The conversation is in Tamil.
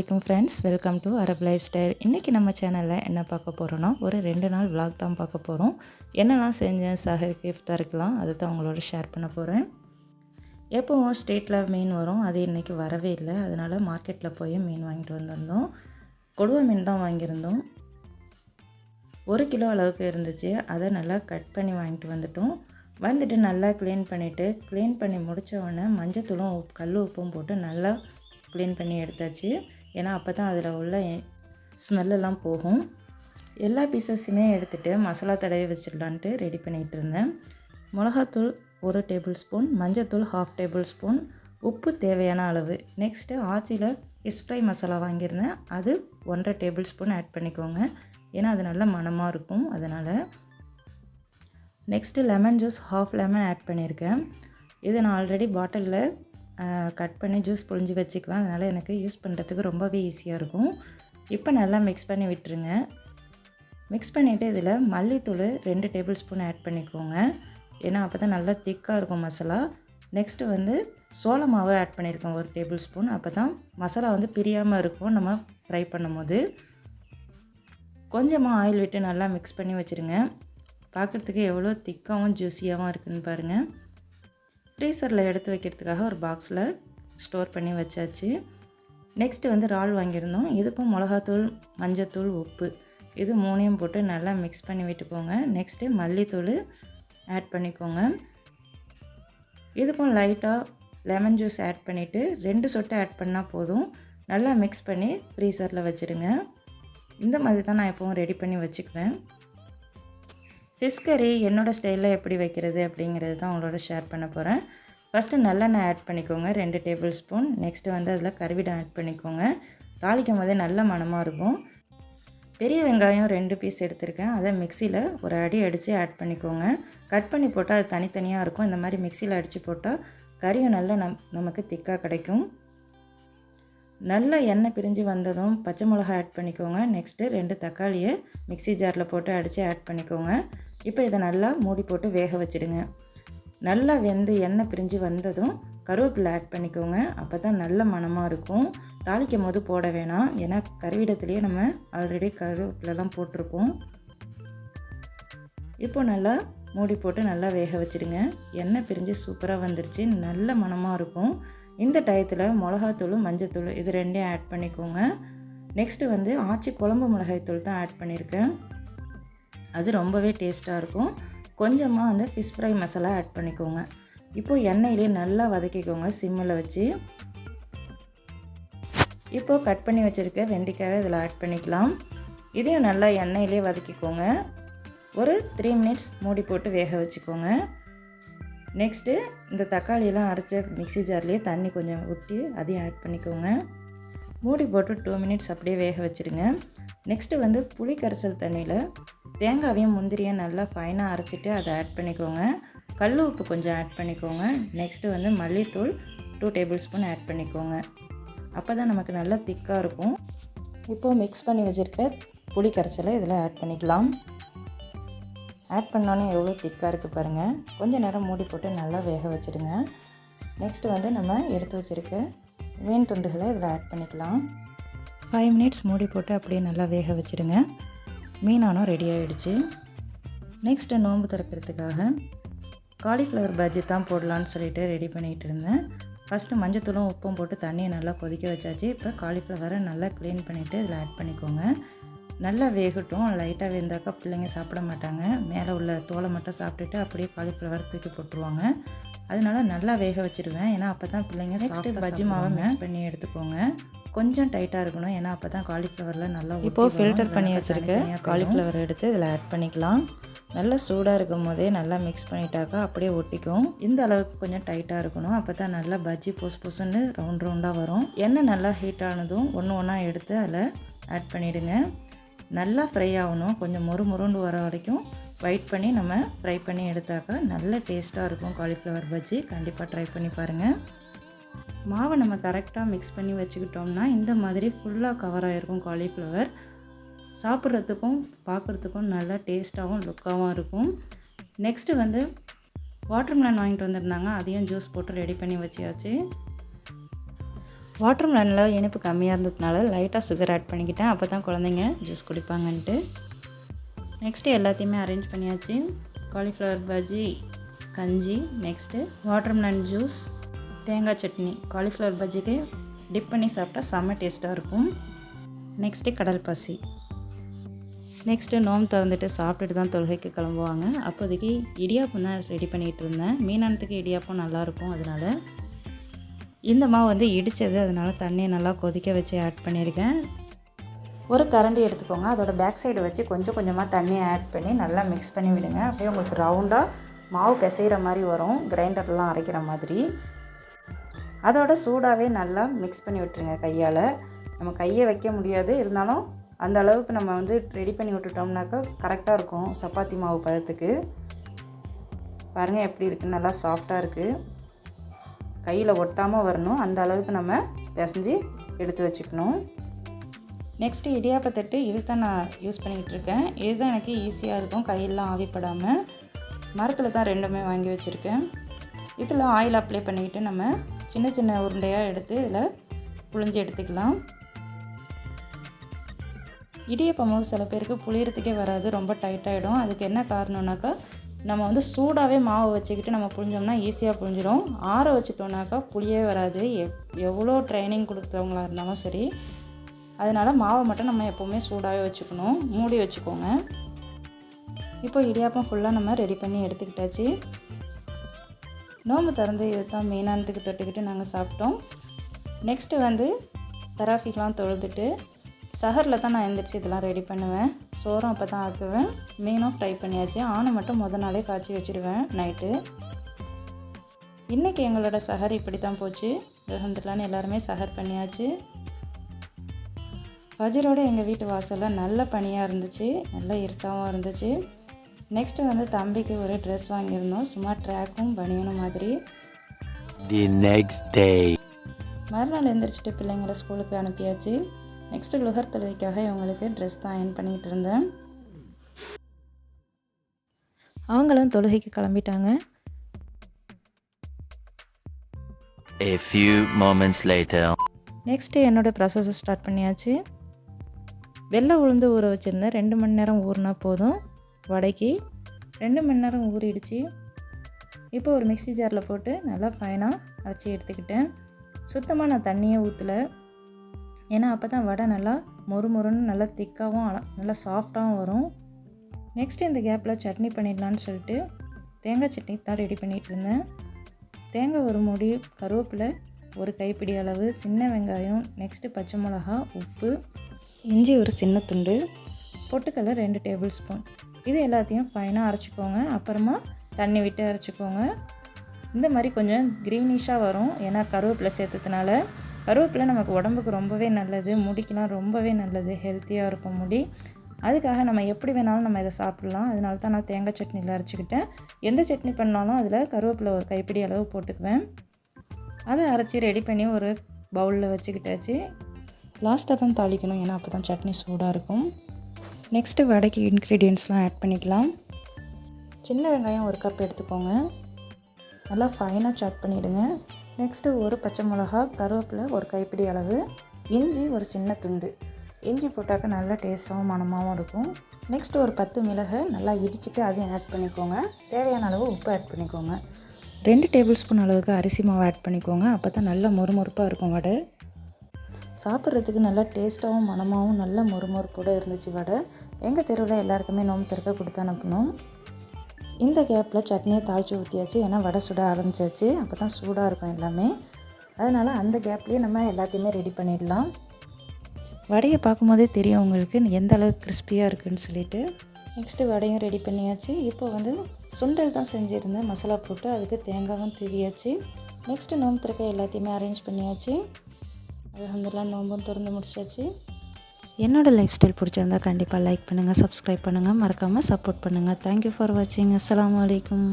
அலைக்கும் friends welcome to Arab lifestyle இன்றைக்கி நம்ம சேனலில் என்ன பார்க்க போகிறோன்னா ஒரு ரெண்டு நாள் vlog தான் பார்க்க போகிறோம் என்னெல்லாம் செஞ்சேன் சஹருக்கு இஃப்தாருக்கெலாம் அதை தான் உங்களோட ஷேர் பண்ண போகிறேன் எப்போவும் ஸ்ட்ரீட்டில் மீன் வரும். அது இன்றைக்கி வரவே இல்லை. அதனால் மார்க்கெட்டில் போய் மீன் வாங்கிட்டு வந்திருந்தோம். கொடுவா மீன் தான் வாங்கியிருந்தோம். ஒரு கிலோ அளவுக்கு இருந்துச்சு. அதை நல்லா கட் பண்ணி வாங்கிட்டு வந்துட்டோம். வந்துட்டு நல்லா க்ளீன் பண்ணிவிட்டு க்ளீன் பண்ணி முடித்த உடனே மஞ்சத்தூளும் உப்பு கல் உப்பும் போட்டு நல்லா க்ளீன் பண்ணி எடுத்தாச்சு. ஏன்னா அப்போ தான் அதில் உள்ள ஸ்மெல்லெல்லாம் போகும். எல்லா பீசஸுமே எடுத்துகிட்டு மசாலா தடவி வச்சிடலான்ட்டு ரெடி பண்ணிகிட்டு இருந்தேன். மிளகாத்தூள் ஒரு டேபிள் ஸ்பூன் மஞ்சத்தூள் ஹாஃப் டேபிள் ஸ்பூன் உப்பு தேவையான அளவு. நெக்ஸ்ட்டு ஆச்சியில் ஃபிஷ் ஃப்ரை மசாலா வாங்கியிருந்தேன். அது ஒன்றரை டேபிள் ஸ்பூன் ஆட் பண்ணிக்கோங்க. ஏன்னா அது நல்ல மணமாக இருக்கும் அதனால். Next lemon juice half lemon add பண்ணியிருக்கேன். இது நான் ஆல்ரெடி பாட்டிலில் கட் பண்ணி ஜூஸ் புழிஞ்சு வச்சுக்குவேன். அதனால் எனக்கு யூஸ் பண்ணுறதுக்கு ரொம்பவே ஈஸியாக இருக்கும். இப்போ நல்லா மிக்ஸ் பண்ணி விட்டுருங்க. மிக்ஸ் பண்ணிவிட்டு இதில் மல்லித்தூள் ரெண்டு டேபிள் ஸ்பூன் ஆட் பண்ணிக்கோங்க. ஏன்னா அப்போ தான் நல்லா திக்காக இருக்கும் மசாலா. நெக்ஸ்ட்டு வந்து சோள மாவு ஆட் பண்ணியிருக்கோம் ஒரு டேபிள் ஸ்பூன் அப்போ தான் மசாலா வந்து பிரியாமல் இருக்கும் நம்ம ஃப்ரை பண்ணும்போது. கொஞ்சமாக ஆயில் விட்டு நல்லா மிக்ஸ் பண்ணி வச்சுருங்க. பார்க்குறதுக்கு எவ்வளோ திக்காகவும் ஜூஸியாகவும் இருக்குதுன்னு பாருங்கள் ஃப்ரீசரில் எடுத்து வைக்கிறதுக்காக ஒரு பாக்ஸில் ஸ்டோர் பண்ணி வச்சாச்சு. நெக்ஸ்ட்டு வந்து இறால் வாங்கியிருந்தோம். இதுக்கும் மிளகாத்தூள் மஞ்சத்தூள் உப்பு. இது மூணையும் போட்டு நல்லா மிக்ஸ் பண்ணி விட்டுக்கோங்க. நெக்ஸ்ட்டு மல்லித்தூள் ஆட் பண்ணிக்கோங்க. இதுக்கும் லைட்டாக லெமன் ஜூஸ் ஆட் பண்ணிவிட்டு ரெண்டு சொட்டு ஆட் பண்ணால் போதும். நல்லா மிக்ஸ் பண்ணி ஃப்ரீசரில் வச்சுடுங்க. இந்த மாதிரி தான் நான் எப்போவும் ரெடி பண்ணி வச்சுக்குவேன். ஃபிஷ் கறி என்னோடய ஸ்டைலில் எப்படி வைக்கிறது அப்படிங்கிறது தான் உங்களோட ஷேர் பண்ண போகிறேன் ஃபஸ்ட்டு நல்லெண்ணெய் ஆட் பண்ணிக்கோங்க ரெண்டு டேபிள் ஸ்பூன் நெக்ஸ்ட்டு வந்து அதில் கருவிடம் ஆட் பண்ணிக்கோங்க. தாளிக்கும் போதே நல்ல மணமாக இருக்கும். பெரிய வெங்காயம் ரெண்டு பீஸ் எடுத்திருக்கேன். அதை மிக்சியில் ஒரு அடி அடித்து ஆட் பண்ணிக்கோங்க. கட் பண்ணி போட்டால் அது தனித்தனியாக இருக்கும். இந்த மாதிரி மிக்சியில் அடித்து போட்டால் கறியும் நல்லா நம் நமக்கு திக்காக கிடைக்கும். நல்ல எண்ணெய் பிரிஞ்சு வந்ததும் பச்சை மிளகா ஆட் பண்ணிக்கோங்க. நெக்ஸ்ட்டு ரெண்டு தக்காளியை மிக்ஸி ஜாரில் போட்டு அடித்து ஆட் பண்ணிக்கோங்க. இப்போ இதை நல்லா மூடி போட்டு வேக வச்சுடுங்க. நல்லா வெந்து எண்ணெய் பிரிஞ்சு வந்ததும் கருவேப்பிலை ஆட் பண்ணிக்கோங்க. அப்போ தான் நல்ல மணமாக இருக்கும். தாளிக்கும் போது போட வேணாம். ஏன்னா கருவிடத்துலேயே நம்ம ஆல்ரெடி கருவேப்பிலலாம் போட்டிருப்போம். இப்போ நல்லா மூடி போட்டு நல்லா வேக வச்சுடுங்க. எண்ணெய் பிரிஞ்சு சூப்பராக வந்துருச்சு. நல்ல மணமாக இருக்கும். இந்த டயத்தில் மிளகாத்தூள் மஞ்சத்தூள் இது ரெண்டையும் ஆட் பண்ணிக்கோங்க. நெக்ஸ்ட்டு வந்து ஆச்சி குழம்பு மிளகாய்த்தூள் தான் ஆட் பண்ணியிருக்கேன் அது ரொம்பவே டேஸ்ட்டாக இருக்கும். கொஞ்சமாக அந்த ஃபிஷ் ஃப்ரை மசாலா ஆட் பண்ணிக்கோங்க. இப்போது எண்ணெயிலே நல்லா வதக்கிக்கோங்க சிம்மில் வச்சு. இப்போது கட் பண்ணி வச்சுருக்க வெண்டைக்காவை இதில் ஆட் பண்ணிக்கலாம். இதையும் நல்லா எண்ணெயிலே வதக்கிக்கோங்க. ஒரு த்ரீ மினிட்ஸ் மூடி போட்டு வேக வச்சுக்கோங்க. நெக்ஸ்ட்டு இந்த தக்காளியெல்லாம் அரைச்ச மிக்ஸி ஜார்லேயே தண்ணி கொஞ்சம் ஊற்றி அதையும் ஆட் பண்ணிக்கோங்க. மூடி போட்டு டூ மினிட்ஸ் அப்படியே வேக வச்சுடுங்க. நெக்ஸ்ட்டு வந்து புளி கரைசல் தண்ணியில் தேங்காவையும் முந்திரியும் நல்லா ஃபைனாக அரைச்சிட்டு அதை ஆட் பண்ணிக்கோங்க. கல் உப்பு கொஞ்சம் ஆட் பண்ணிக்கோங்க. நெக்ஸ்ட்டு வந்து மல்லித்தூள் டூ டேபிள் ஸ்பூன் ஆட் பண்ணிக்கோங்க. அப்போ தான் நமக்கு நல்லா திக்காக இருக்கும். இப்போது மிக்ஸ் பண்ணி வச்சுருக்க புளி கரைச்சலை இதில் ஆட் பண்ணிக்கலாம். ஆட் பண்ணோன்னே எவ்வளோ திக்காக இருக்குது பாருங்கள் கொஞ்சம் நேரம் மூடி போட்டு நல்லா வேக வச்சுடுங்க. நெக்ஸ்ட்டு வந்து நம்ம எடுத்து வச்சுருக்க மீன் துண்டுகளை இதில் ஆட் பண்ணிக்கலாம். ஃபைவ் மினிட்ஸ் மூடி போட்டு அப்படியே நல்லா வேக வச்சுடுங்க. மீனானும் ரெடி ஆகிடுச்சு நெக்ஸ்ட்டு நோன்பு திறக்கிறதுக்காக காலிஃப்ளவர் பஜ்ஜி தான் போடலான்னு சொல்லிட்டு ரெடி பண்ணிகிட்டு இருந்தேன். ஃபஸ்ட்டு மஞ்சத்தூளும் உப்பும் போட்டு தண்ணியை நல்லா கொதிக்க வச்சாச்சு. இப்போ காலிஃப்ளவரை நல்லா க்ளீன் பண்ணிவிட்டு இதில் ஆட் பண்ணிக்கோங்க. நல்லா வேகட்டும். லைட்டாக வெந்தாக்கா பிள்ளைங்க சாப்பிட மாட்டாங்க. மேலே உள்ள தோலை மட்டும் சாப்பிட்டுட்டு அப்படியே காலிஃப்ளவர் தூக்கி போட்டுருவாங்க. அதனால நல்லா வேக வச்சுடுவேன் ஏன்னா அப்போ தான் பிள்ளைங்க நெக்ஸ்ட்டு பஜ்ஜி மாவை மிக்ஸ் பண்ணி எடுத்துக்கோங்க. கொஞ்சம் டைட்டாக இருக்கணும். ஏன்னா அப்போ தான் காலிஃப்ளவரில் நல்லா இப்போது ஃபில்டர் பண்ணி வச்சுருக்க. காலிஃப்ளவர் எடுத்து இதில் ஆட் பண்ணிக்கலாம். நல்லா சூடாக இருக்கும் போதே நல்லா மிக்ஸ் பண்ணிட்டாக்கா அப்படியே ஒட்டிக்கும். இந்த அளவுக்கு கொஞ்சம் டைட்டாக இருக்கணும். அப்போ தான் நல்லா பஜ்ஜி பொசு பொசுன்னு ரவுண்ட் ரவுண்டாக வரும். எண்ணெய் நல்லா ஹீட் ஆனதும் ஒன்று ஒன்றா எடுத்து அதில் ஆட் பண்ணிவிடுங்க நல்லா ஃப்ரை ஆகணும். கொஞ்சம் மொறு மொறுண்டு வர வரைக்கும் வெயிட் பண்ணி நம்ம ஃப்ரை பண்ணி எடுத்தாக்கா நல்ல டேஸ்ட்டாக இருக்கும் காலிஃப்ளவர் பஜ்ஜி. கண்டிப்பாக ட்ரை பண்ணி பாருங்கள் மாவை நம்ம கரெக்டாக மிக்ஸ் பண்ணி வச்சுக்கிட்டோம்னா இந்த மாதிரி ஃபுல்லாக கவர் ஆகிருக்கும் காலிஃப்ளவர் சாப்பிட்றதுக்கும் பார்க்குறதுக்கும் நல்லா டேஸ்ட்டாகவும் லுக்காகவும் இருக்கும். நெக்ஸ்ட்டு வந்து வாட்டர்மிலன் வாங்கிட்டு வந்திருந்தாங்க. அதையும் ஜூஸ் போட்டு ரெடி பண்ணி வச்சியாச்சு வாட்டர் இனிப்பு கம்மியாக இருந்ததுனால லைட்டாக சுகர் ஆட் பண்ணிக்கிட்டேன். அப்போ தான் குழந்தைங்க ஜூஸ் குடிப்பாங்கன்ட்டு. நெக்ஸ்ட்டு எல்லாத்தையுமே அரேஞ்ச் பண்ணியாச்சு. காலிஃப்ளவர் பஜ்ஜி கஞ்சி நெக்ஸ்ட்டு வாட்டர்மெலன் ஜூஸ் தேங்காய் சட்னி காலிஃப்ளவர் பஜ்ஜிக்கு டிப் பண்ணி சாப்பிட்டா செம்ம டேஸ்ட்டாக இருக்கும். நெக்ஸ்ட்டு கடல் பசி. நெக்ஸ்ட்டு நோம் திறந்துட்டு சாப்பிட்டுட்டு தான் தொழுகைக்கு கிளம்புவாங்க. அப்போதைக்கு இடியாப்பம் தான் ரெடி பண்ணிகிட்டு இருந்தேன். மீனானத்துக்கு இடியாப்பம் நல்லாயிருக்கும் அதனால். இந்த மாவு வந்து இடித்தது அதனால் தண்ணியை நல்லா கொதிக்க வச்சு ஆட் பண்ணியிருக்கேன். ஒரு கரண்டி எடுத்துக்கோங்க. அதோட பேக் சைடு வச்சு கொஞ்சம் கொஞ்சமாக தண்ணியை ஆட் பண்ணி நல்லா மிக்ஸ் பண்ணி விடுங்க. அப்படியே உங்களுக்கு ரவுண்டாக மாவு பிசைகிற மாதிரி வரும். கிரைண்டர்லாம் அரைக்கிற மாதிரி. அதோட சூடாகவே நல்லா மிக்ஸ் பண்ணி விட்டுருங்க கையால். நம்ம கையை வைக்க முடியாது. இருந்தாலும் அந்த அளவுக்கு நம்ம வந்து ரெடி பண்ணி விட்டுட்டோம்னாக்கா கரெக்டாக இருக்கும். சப்பாத்தி மாவு பதத்துக்கு. பாருங்கள் எப்படி இருக்குது நல்லா சாஃப்டாக இருக்குது கையில் ஒட்டாமல் வரணும். அந்த அளவுக்கு நம்ம பிசைஞ்சு எடுத்து வச்சுக்கணும். நெக்ஸ்ட்டு இடியாப்பத்தட்டு இது தான் நான் யூஸ் பண்ணிக்கிட்டு இருக்கேன். இதுதான் எனக்கு ஈஸியாக இருக்கும். கையெல்லாம் ஆவிப்படாமல் மரத்தில் தான் ரெண்டுமே வாங்கி வச்சுருக்கேன். இதில் ஆயில் அப்ளை பண்ணிக்கிட்டு நம்ம சின்ன சின்ன உருண்டையாக எடுத்து இதில் புழிஞ்சு எடுத்துக்கலாம். இடியப்ப சில பேருக்கு புளியறதுக்கே வராது ரொம்ப டைட்டாகிடும் அதுக்கு என்ன காரணம்னாக்கா நம்ம வந்து சூடாகவே மாவு வச்சுக்கிட்டு நம்ம புழிஞ்சோம்னா ஈஸியாக புழிஞ்சிடும். ஆற வச்சுட்டோம்னாக்கா புளியே வராது. எவ் எவ்வளோ ட்ரைனிங் கொடுத்தவங்களா இருந்தாலும் சரி அதனால் மாவை மட்டும் நம்ம எப்போவுமே சூடாகவே வச்சுக்கணும். மூடி வச்சுக்கோங்க. இப்போ இடியாப்பம் ஃபுல்லாக நம்ம ரெடி பண்ணி எடுத்துக்கிட்டாச்சு. நோம்பு திறந்து இதை தான் மெயினானதுக்கு தொட்டுக்கிட்டு நாங்கள் சாப்பிட்டோம். நெக்ஸ்ட்டு வந்து தராஃபிக்லாம் தொழுதுட்டு சஹரில் தான் நான் எந்திரிச்சு இதெல்லாம் ரெடி பண்ணுவேன். சோறும் அப்போ தான் ஆக்குவேன் மீனும் ஃப்ரை பண்ணியாச்சு. ஆணை மட்டும் முத நாளே காய்ச்சி வச்சுருவேன் நைட்டு இன்றைக்கி எங்களோட சஹர் இப்படி தான் போச்சு. அலமதுல்லான்னு எல்லாருமே சஹர் பண்ணியாச்சு. ஃபஜரோட எங்கள் வீட்டு வாசலில் நல்ல பனியாக இருந்துச்சு. நல்ல இருட்டாகவும் இருந்துச்சு. நெக்ஸ்ட்டு வந்து தம்பிக்கு ஒரு ட்ரெஸ் வாங்கியிருந்தோம். சும்மா ட்ராக்கும் பனியனும் மாதிரி. The next day. மறுநாள் எந்திரிச்சிட்டு பிள்ளைங்களை ஸ்கூலுக்கு அனுப்பியாச்சு. நெக்ஸ்ட்டு லுகர் தொழுவைக்காக இவங்களுக்கு ட்ரெஸ் தான் அயன் பண்ணிகிட்டு இருந்தேன். அவங்களும் தொழுகைக்கு கிளம்பிட்டாங்க. A few moments later. Next என்னோடய ப்ராசஸை ஸ்டார்ட் பண்ணியாச்சு. வெள்ளை உளுந்து ஊற வச்சுருந்தேன். ரெண்டு மணி நேரம் ஊறினா போதும். வடைக்கு ரெண்டு மணி நேரம் ஊறிடுச்சு. இப்போ ஒரு மிக்ஸி ஜாரில் போட்டு நல்லா ஃபைனாக அரைச்சி எடுத்துக்கிட்டேன். சுத்தமாக நான் தண்ணியே ஊற்றலை ஏன்னா அப்போ தான் வடை நல்லா மொறு மொறுன்னு நல்லா திக்காகவும் அல- நல்லா சாஃப்டாகவும் வரும். நெக்ஸ்ட் இந்த கேப்பில் சட்னி பண்ணிடலான்னு சொல்லிட்டு தேங்காய் சட்னி தான் ரெடி பண்ணிகிட்டு இருந்தேன். தேங்காய் ஒரு மூடி கருவேப்பிலை ஒரு கைப்பிடி அளவு சின்ன வெங்காயம் நெக்ஸ்ட்டு பச்சை மிளகா உப்பு இஞ்சி ஒரு சின்ன துண்டு பொட்டுக்கடலை ரெண்டு டேபிள் ஸ்பூன் இது எல்லாத்தையும் ஃபைனாக அரைச்சிக்கோங்க. அப்புறமா தண்ணி விட்டு அரைச்சிக்கோங்க. இந்த மாதிரி கொஞ்சம் க்ரீனிஷாக வரும். ஏன்னா கருவேப்பிலை சேர்த்ததுனால. கருவேப்பிலை நமக்கு உடம்புக்கு ரொம்பவே நல்லது. முடிக்கெலாம் ரொம்பவே நல்லது. ஹெல்த்தியாக இருக்கும் முடி. அதுக்காக நம்ம எப்படி வேணாலும் நம்ம இதை சாப்பிட்லாம். அதனால தான் நான் தேங்காய் சட்னியில் அரைச்சிக்கிட்டேன். எந்த சட்னி பண்ணாலும் அதில் கருவேப்பிலை ஒரு கைப்பிடி அளவு போட்டுக்குவேன். அதை அரைச்சி ரெடி பண்ணி ஒரு பவுலில் வச்சுக்கிட்டாச்சு. லாஸ்ட்டாக தான் தாளிக்கணும். ஏன்னா அப்போ தான் சட்னி சூடாக இருக்கும். நெக்ஸ்ட்டு வடைக்கு இன்க்ரீடியன்ட்ஸ்லாம் ஆட் பண்ணிக்கலாம். சின்ன வெங்காயம் ஒரு கப் எடுத்துக்கோங்க. நல்லா ஃபைனாக சாட் பண்ணிவிடுங்க நெக்ஸ்ட்டு ஒரு பச்சை மிளகா கருவேப்பிலை ஒரு கைப்பிடி அளவு இஞ்சி ஒரு சின்ன துண்டு. இஞ்சி போட்டாக்க நல்லா டேஸ்ட்டாகவும் மணமாகவும் இருக்கும். நெக்ஸ்ட்டு ஒரு பத்து மிளகை நல்லா இடிச்சிட்டு அதையும் ஆட் பண்ணிக்கோங்க. தேவையான அளவு உப்பு ஆட் பண்ணிக்கோங்க. ரெண்டு டேபிள் ஸ்பூன் அளவுக்கு அரிசி மாவு ஆட் பண்ணிக்கோங்க. அப்போ தான் நல்லா மொறுமொறுப்பாக இருக்கும் வடை. சாப்பிட்றதுக்கு நல்லா டேஸ்ட்டாகவும் மணமாகவும் நல்ல மொறுமொறுப்போடு இருந்துச்சு வடை. எங்கள் தெருவில் எல்லாருக்குமே நோம்பு திறக்க கொடுத்து அனுப்பணும் இந்த கேப்பில் சட்னியை தாழ்ச்சி ஊற்றியாச்சு ஏன்னா வடை சுட ஆரம்பிச்சாச்சு. அப்போ தான் சூடாக இருக்கும் எல்லாமே. அதனால் அந்த கேப்லேயே நம்ம எல்லாத்தையுமே ரெடி பண்ணிடலாம். வடையை பார்க்கும்போதே தெரியும் உங்களுக்கு எந்த அளவுக்கு கிறிஸ்பியாக இருக்குன்னு சொல்லிட்டு. நெக்ஸ்ட்டு வடையும் ரெடி பண்ணியாச்சு. இப்போ வந்து சுண்டல் தான் செஞ்சுருந்தேன். மசாலா போட்டு அதுக்கு தேங்காயும் திருவியாச்சு நெக்ஸ்ட்டு நோம்பு திறக்க எல்லாத்தையுமே அரேஞ்ச் பண்ணியாச்சு. அலமதுல்லாம் நோம்பும் திறந்து முடிச்சாச்சு. என்னோடய லைஃப் ஸ்டைல் பிடிச்சிருந்தா கண்டிப்பாக லைக் பண்ணுங்கள் சப்ஸ்கிரைப் பண்ணுங்கள் மறக்காமல் சப்போர்ட் பண்ணுங்கள் தேங்க்யூ ஃபார் வாட்சிங் அஸ்லாம் அலைக்கும்.